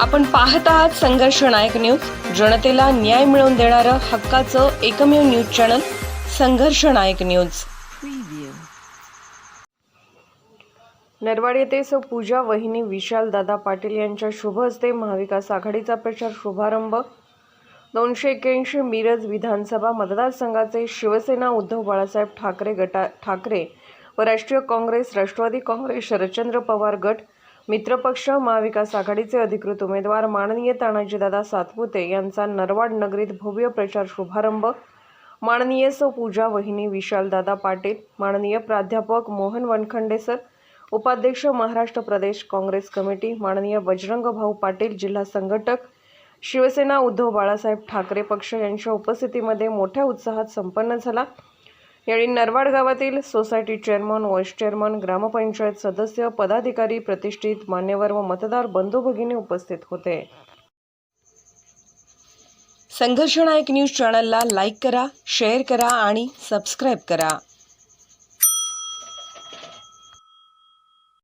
आपण पाहत आहात संघर्ष नायक न्यूज. जनतेला न्याय मिळवून देणारं हक्काचं एकमेव न्यूज चॅनल संघर्ष नायक न्यूज. नरवाड येथे सौ पूजा वहिनी विशाल दादा पाटील यांच्या शुभ हस्ते महाविकास आघाडीचा प्रचार शुभारंभ. दोनशे एक्क्याऐंशी मिरज विधानसभा मतदारसंघाचे शिवसेना उद्धव बाळासाहेब ठाकरे गटा ठाकरे व राष्ट्रीय काँग्रेस राष्ट्रवादी काँग्रेस शरदचंद्र पवार गट मित्रपक्ष महाविकास आघाडीचे अधिकृत उमेदवार माननीय तानाजीदादा सातपुते यांचा नरवाड नगरीत भव्य प्रचार शुभारंभ. माननीय सौ पूजा वहिनी विशालदादा पाटील माननीय प्राध्यापक मोहन वनखंडे सर उपाध्यक्ष महाराष्ट्र प्रदेश काँग्रेस कमिटी माननीय बजरंग भाऊ पाटील जिल्हा संघटक शिवसेना उद्धव बाळासाहेब ठाकरे पक्ष यांच्या उपस्थितीमध्ये मोठ्या उत्साहात संपन्न झाला. यावेळी नरवाड गावातील society chairman vice chairman grampanchayat सदस्य पदाधिकारी प्रतिष्ठित मान्यवर व मतदार बंधू भगिनी उपस्थित होते. संघर्षनायक न्यूज चॅनलला लाईक करा शेअर करा आणि सबस्क्राईब करा.